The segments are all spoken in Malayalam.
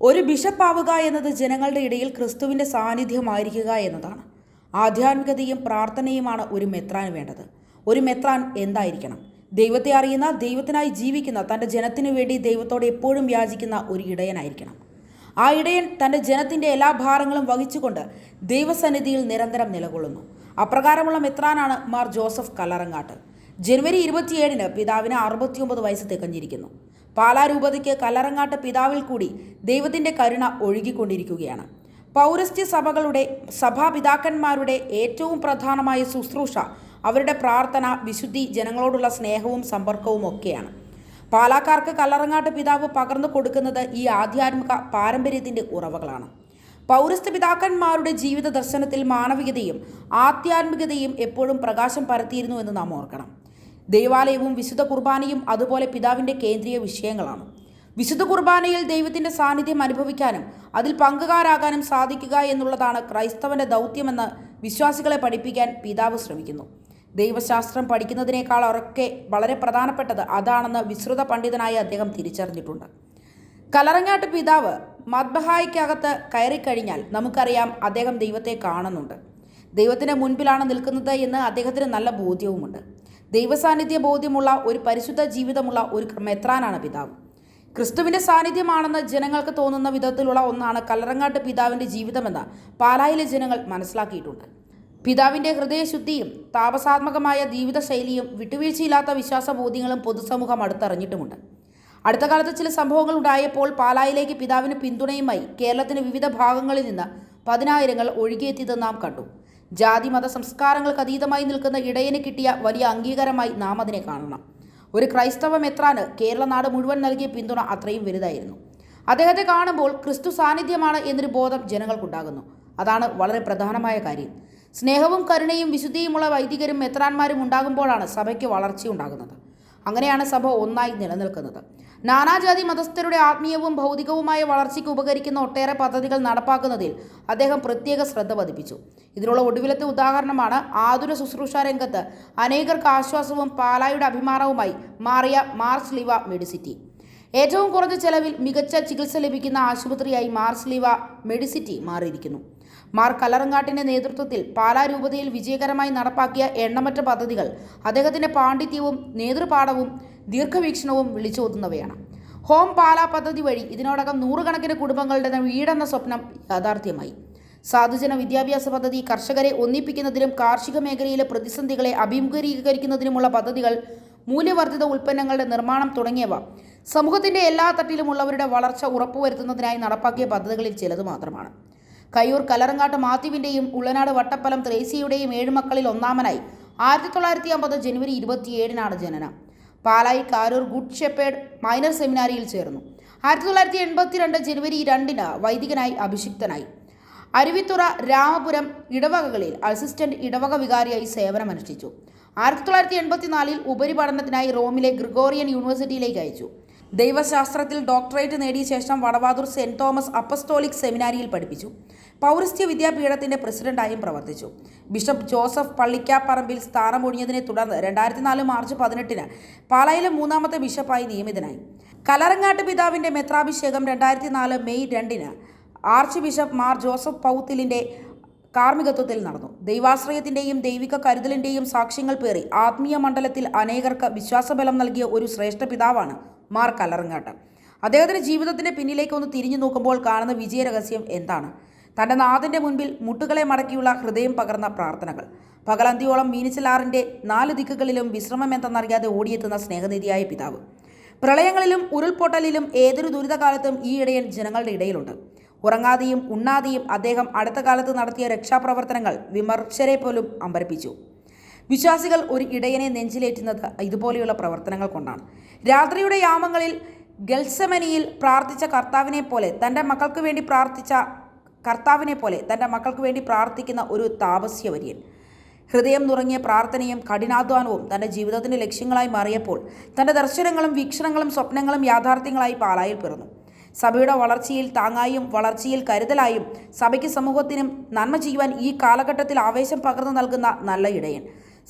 ഒരു ബിഷപ്പാവുക എന്നത് ജനങ്ങളുടെ ഇടയിൽ ക്രിസ്തുവിന്റെ സാന്നിധ്യമായിരിക്കുക എന്നതാണ്. ആധ്യാത്മികതയും പ്രാർത്ഥനയുമാണ് ഒരു മെത്രാൻ വേണ്ടത്. ഒരു മെത്രാൻ എന്തായിരിക്കണം? ദൈവത്തെ അറിയുന്ന ദൈവത്തിനായി ജീവിക്കുന്ന തന്റെ ജനത്തിനു വേണ്ടി ദൈവത്തോട് എപ്പോഴും യാചിക്കുന്ന ഒരു ഇടയനായിരിക്കണം. ആ ഇടയൻ തന്റെ ജനത്തിന്റെ എല്ലാ ഭാരങ്ങളും വഹിച്ചുകൊണ്ട് ദൈവസന്നിധിയിൽ നിരന്തരം നിലകൊള്ളുന്നു. അപ്രകാരമുള്ള മെത്രാനാണ് മാർ ജോസഫ് കല്ലറങ്ങാട്ട്. ജനുവരി ഇരുപത്തിയേഴിന് പിതാവിന് അറുപത്തിയൊമ്പത് വയസ്സ് തികഞ്ഞിരിക്കുന്നു. പാലാ രൂപതയ്ക്ക് കല്ലറങ്ങാട്ട് പിതാവിൽ കൂടി ദൈവത്തിന്റെ കരുണ ഒഴുകിക്കൊണ്ടിരിക്കുകയാണ്. പൗരസ്ത്യ സഭകളുടെ സഭാപിതാക്കന്മാരുടെ ഏറ്റവും പ്രധാനമായ ശുശ്രൂഷ അവരുടെ പ്രാർത്ഥന വിശുദ്ധി ജനങ്ങളോടുള്ള സ്നേഹവും സമ്പർക്കവും ഒക്കെയാണ്. പാലാക്കാർക്ക് കല്ലറങ്ങാട്ട് പിതാവ് പകർന്നു കൊടുക്കുന്നത് ഈ ആധ്യാത്മിക പാരമ്പര്യത്തിന്റെ ഉറവകളാണ്. പൗരസ്ത്യ പിതാക്കന്മാരുടെ ജീവിത ദർശനത്തിൽ മാനവികതയും ആധ്യാത്മികതയും എപ്പോഴും പ്രകാശം പരത്തിയിരുന്നു എന്ന് നാം ഓർക്കണം. ദൈവാലയവും വിശുദ്ധ കുർബാനയും അതുപോലെ പിതാവിന്റെ കേന്ദ്രീയ വിഷയങ്ങളാണ്. വിശുദ്ധ കുർബാനയിൽ ദൈവത്തിന്റെ സാന്നിധ്യം അനുഭവിക്കാനും അതിൽ പങ്കുകാരാകാനും സാധിക്കുക എന്നുള്ളതാണ് ക്രൈസ്തവന്റെ ദൗത്യമെന്ന് വിശ്വാസികളെ പഠിപ്പിക്കാൻ പിതാവ് ശ്രമിക്കുന്നു. ദൈവശാസ്ത്രം പഠിക്കുന്നതിനേക്കാൾ ഉറക്കെ വളരെ പ്രധാനപ്പെട്ടത് അതാണെന്ന് വിശ്രുത പണ്ഡിതനായി അദ്ദേഹം തിരിച്ചറിഞ്ഞിട്ടുണ്ട്. കലറങ്ങാട്ട് പിതാവ് മദ്ബഹായ്ക്കകത്ത് കയറിക്കഴിഞ്ഞാൽ നമുക്കറിയാം അദ്ദേഹം ദൈവത്തെ കാണുന്നുണ്ട്. ദൈവത്തിന്റെ മുൻപിലാണ് നിൽക്കുന്നത് എന്ന് അദ്ദേഹത്തിന് നല്ല ബോധ്യവുമുണ്ട്. ദൈവസാന്നിധ്യ ബോധ്യമുള്ള ഒരു പരിശുദ്ധ ജീവിതമുള്ള ഒരു മെത്രാനാണ് പിതാവ്. ക്രിസ്തുവിന്റെ സാന്നിധ്യമാണെന്ന് ജനങ്ങൾക്ക് തോന്നുന്ന വിധത്തിലുള്ള ഒന്നാണ് കല്ലറങ്ങാട്ട് പിതാവിന്റെ ജീവിതമെന്ന് പാലായിലെ ജനങ്ങൾ മനസ്സിലാക്കിയിട്ടുണ്ട്. പിതാവിന്റെ ഹൃദയശുദ്ധിയും താപസാത്മകമായ ജീവിതശൈലിയും വിട്ടുവീഴ്ചയില്ലാത്ത വിശ്വാസബോധ്യങ്ങളും പൊതുസമൂഹം അടുത്തറിഞ്ഞിട്ടുമുണ്ട്. അടുത്ത കാലത്ത് ചില സംഭവങ്ങൾ ഉണ്ടായപ്പോൾ പാലായിലേക്ക് പിതാവിന് പിന്തുണയുമായി കേരളത്തിന് വിവിധ ഭാഗങ്ങളിൽ നിന്ന് പതിനായിരങ്ങൾ ഒഴുകിയെത്തിയത് നാം കണ്ടു. ജാതി മത സംസ്കാരങ്ങൾക്ക് അതീതമായി നിൽക്കുന്ന ഇടയന് കിട്ടിയ വലിയ അംഗീകാരമായി നാം അതിനെ കാണണം. ഒരു ക്രൈസ്തവ മെത്രാന് കേരള നാട് മുഴുവൻ നൽകിയ പിന്തുണ അത്രയും വലുതായിരുന്നു. അദ്ദേഹത്തെ കാണുമ്പോൾ ക്രിസ്തു സാന്നിധ്യമാണ് എന്നൊരു ബോധം ജനങ്ങൾക്കുണ്ടാകുന്നു. അതാണ് വളരെ പ്രധാനമായ കാര്യം. സ്നേഹവും കരുണയും വിശുദ്ധിയുമുള്ള വൈദികരും മെത്രാന്മാരും ഉണ്ടാകുമ്പോഴാണ് സഭയ്ക്ക് വളർച്ചയുണ്ടാകുന്നത്. അങ്ങനെയാണ് സഭ ഒന്നായി നിലനിൽക്കുന്നത്. നാനാജാതി മതസ്ഥരുടെ ആത്മീയവും ഭൗതികവുമായ വളർച്ചയ്ക്ക് ഉപകരിക്കുന്ന ഒട്ടേറെ പദ്ധതികൾ നടപ്പാക്കുന്നതിൽ അദ്ദേഹം പ്രത്യേക ശ്രദ്ധ പതിപ്പിച്ചു. ഇതിനുള്ള ഒടുവിലത്തെ ഉദാഹരണമാണ് ആതുര ശുശ്രൂഷ രംഗത്ത് അനേകർക്ക് ആശ്വാസവും പാലായുടെ അഭിമാനവുമായി മാറിയ മാർസ് ലിവ മെഡിസിറ്റി. ഏറ്റവും കുറഞ്ഞ ചെലവിൽ മികച്ച ചികിത്സ ലഭിക്കുന്ന ആശുപത്രിയായി മാർസ് ലിവ മെഡിസിറ്റി മാറിയിരിക്കുന്നു. മാർ കലറങ്ങാട്ടിന്റെ നേതൃത്വത്തിൽ പാലാ രൂപതയിൽ വിജയകരമായി നടപ്പാക്കിയ എണ്ണമറ്റ പദ്ധതികൾ അദ്ദേഹത്തിന്റെ പാണ്ഡിത്യവും നേതൃപാഠവും ദീർഘവീക്ഷണവും വിളിച്ചോതുന്നവയാണ്. ഹോം പാല പദ്ധതി വഴി ഇതിനോടകം നൂറുകണക്കിന് കുടുംബങ്ങളുടെ വീടെന്ന സ്വപ്നം യാഥാർത്ഥ്യമായി. സാധുജന വിദ്യാഭ്യാസ പദ്ധതി കർഷകരെ ഒന്നിപ്പിക്കുന്നതിനും കാർഷിക മേഖലയിലെ പ്രതിസന്ധികളെ അഭിമുഖീകരിക്കുന്നതിനുമുള്ള പദ്ധതികൾ മൂല്യവർദ്ധിത ഉൽപ്പന്നങ്ങളുടെ നിർമ്മാണം തുടങ്ങിയവ സമൂഹത്തിന്റെ എല്ലാ തട്ടിലുമുള്ളവരുടെ വളർച്ച ഉറപ്പുവരുത്തുന്നതിനായി നടപ്പാക്കിയ പദ്ധതികളിൽ ചിലത് മാത്രമാണ്. കയ്യൂർ കലറങ്ങാട്ട് മാത്യുവിന്റെയും ഉള്ളനാട് വട്ടപ്പലം ത്രേസിയുടെയും ഏഴ് മക്കളിൽ ഒന്നാമനായി. ആയിരത്തി തൊള്ളായിരത്തി അമ്പത് ജനുവരി ഇരുപത്തിയേഴിനാണ് ജനനം. പാലായി കാരൂർ ഗുഡ് ഷെപ്പേഡ് മൈനർ സെമിനാരിയിൽ ചേർന്നു. ആയിരത്തി തൊള്ളായിരത്തി എൺപത്തി രണ്ട് ജനുവരി രണ്ടിന് വൈദികനായി അഭിഷിക്തനായി. അരുവിത്തുറ രാമപുരം ഇടവകകളിൽ അസിസ്റ്റന്റ് ഇടവക വികാരിയായി സേവനമനുഷ്ഠിച്ചു. ആയിരത്തി തൊള്ളായിരത്തി എൺപത്തിനാലിൽ ഉപരിപഠനത്തിനായി റോമിലെ ഗ്രിഗോറിയൻ യൂണിവേഴ്സിറ്റിയിലേക്ക് അയച്ചു. ദൈവശാസ്ത്രത്തിൽ ഡോക്ടറേറ്റ് നേടിയ ശേഷം വടവാതൂർ സെന്റ് തോമസ് അപ്പസ്തോളിക് സെമിനാരിയിൽ പഠിപ്പിച്ചു. പൗരസ്ത്യ വിദ്യാപീഠത്തിന്റെ പ്രസിഡന്റായും പ്രവർത്തിച്ചു. ബിഷപ്പ് ജോസഫ് പള്ളിക്കാപ്പറമ്പിൽ സ്ഥാനമൊഴിഞ്ഞതിനെ തുടർന്ന് രണ്ടായിരത്തി നാല് മാർച്ച് പതിനെട്ടിന് പാലായിലെ മൂന്നാമത്തെ ബിഷപ്പായി നിയമിതനായി. കലറങ്ങാട്ട് പിതാവിന്റെ മെത്രാഭിഷേകം രണ്ടായിരത്തി നാല് മെയ് രണ്ടിന് ആർച്ച് ബിഷപ്പ് മാർ ജോസഫ് പൗത്തിലിന്റെ കാർമ്മികത്വത്തിൽ നടന്നു. ദൈവാശ്രയത്തിന്റെയും ദൈവിക കരുതലിന്റെയും സാക്ഷ്യങ്ങൾ പേറി ആത്മീയ മണ്ഡലത്തിൽ അനേകർക്ക് വിശ്വാസബലം നൽകിയ ഒരു ശ്രേഷ്ഠ പിതാവാണ് മാർ കലറങ്ങാട്ട്. അദ്ദേഹത്തിന്റെ ജീവിതത്തിന്റെ പിന്നിലേക്ക് ഒന്ന് തിരിഞ്ഞു നോക്കുമ്പോൾ കാണുന്ന വിജയരഹസ്യം എന്താണ്? തന്റെ നാഥിന്റെ മുൻപിൽ മുട്ടുകളെ മടക്കിയുള്ള ഹൃദയം പകർന്ന പ്രാർത്ഥനകൾ. പകലന്തിയോളം മീനിച്ചലാറിന്റെ നാല് ദിക്കുകളിലും വിശ്രമം എന്തെന്നറിയാതെ ഓടിയെത്തുന്ന സ്നേഹനിധിയായ പിതാവ്. പ്രളയങ്ങളിലും ഉരുൾപൊട്ടലിലും ഏതൊരു ദുരിതകാലത്തും ഈ ഇടയൻ ജനങ്ങളുടെ ഇടയിലുണ്ട്. ഉറങ്ങാതെയും ഉണ്ണാതെയും അദ്ദേഹം അടുത്ത കാലത്ത് നടത്തിയ രക്ഷാപ്രവർത്തനങ്ങൾ വിമർശരെ പോലും അമ്പരപ്പിച്ചു. വിശ്വാസികൾ ഒരു ഇടയനെ നെഞ്ചിലേറ്റുന്നത് ഇതുപോലെയുള്ള പ്രവർത്തനങ്ങൾ കൊണ്ടാണ്. രാത്രിയുടെ യാമങ്ങളിൽ ഗൽസമനിയിൽ പ്രാർത്ഥിച്ച കർത്താവിനെ പോലെ തന്റെ മക്കൾക്ക് വേണ്ടി പ്രാർത്ഥിച്ച കർത്താവിനെ പോലെ തന്റെ മക്കൾക്ക് വേണ്ടി പ്രാർത്ഥിക്കുന്ന ഒരു താപസ്യവര്യൻ. ഹൃദയം നുറങ്ങിയ പ്രാർത്ഥനയും കഠിനാധ്വാനവും തന്റെ ജീവിതത്തിന്റെ ലക്ഷ്യങ്ങളായി മാറിയപ്പോൾ തന്റെ ദർശനങ്ങളും വീക്ഷണങ്ങളും സ്വപ്നങ്ങളും യാഥാർത്ഥ്യങ്ങളായി പാലായിൽ പിറന്നു. സഭയുടെ വളർച്ചയിൽ താങ്ങായും വളർച്ചയിൽ കരുതലായും സഭയ്ക്ക് സമൂഹത്തിനും നന്മ ചെയ്യുവാൻ ഈ കാലഘട്ടത്തിൽ ആവേശം പകർന്നു നൽകുന്ന നല്ല ഇടയൻ.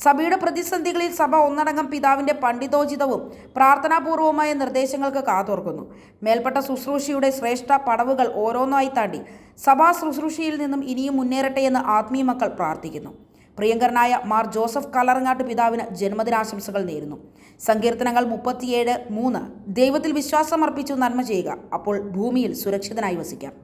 സഭയുടെ പ്രതിസന്ധികളിൽ സഭ ഒന്നടങ്കം പിതാവിന്റെ പണ്ഡിതോചിതവും പ്രാർത്ഥനാപൂർവമായ നിർദ്ദേശങ്ങൾക്ക് കാതോർക്കുന്നു. മേൽപ്പെട്ട ശുശ്രൂഷയുടെ ശ്രേഷ്ഠ പടവുകൾ ഓരോന്നായി താണ്ടി സഭാ ശുശ്രൂഷയിൽ നിന്നും ഇനിയും മുന്നേറട്ടെ എന്ന് ആത്മീയ മക്കൾ പ്രാർത്ഥിക്കുന്നു. പ്രിയങ്കരനായ മാർ ജോസഫ് കലറങ്ങാട്ട് പിതാവിന് ജന്മദിനാശംസകൾ നേരുന്നു. സങ്കീർത്തനങ്ങൾ മുപ്പത്തിയേഴ് മൂന്ന് ദൈവത്തിൽ വിശ്വാസമർപ്പിച്ചു നന്മ ചെയ്യുക അപ്പോൾ ഭൂമിയിൽ സുരക്ഷിതനായി വസിക്കാം.